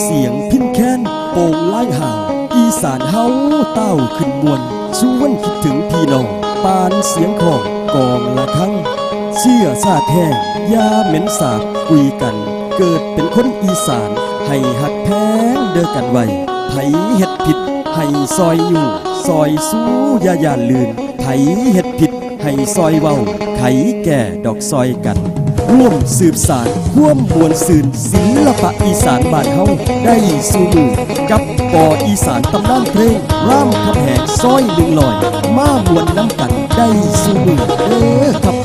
เสียงพินแค้นโป่งไล่ห่าง อีสานเฮาเต้าขึ้นมวนชวนคิดถึงพี่น้องปานเสียงของกองละครั้ง เชื่อซาแท้ยาเหม็นสาบคุยกัน เกิดเป็นคนอีสาน ให้หักแพงเด้อกันไว้ไผเฮ็ดผิด ให้ซอยอยู่ ซอยสู้ยาย่าลืนไผเฮ็ดผิด ให้ซอยเว้าไขแก่ดอกซอยกัน ร่วมสืบสารร่วมมวลสื่นศิลปะอีสานบ้านเฮาได้สู่มือกับปออีสานตำนานเพลงร่ามคำแหงซอยหนึ่งลอย มามวนน้ำกันได้สู่มือเด้อครับ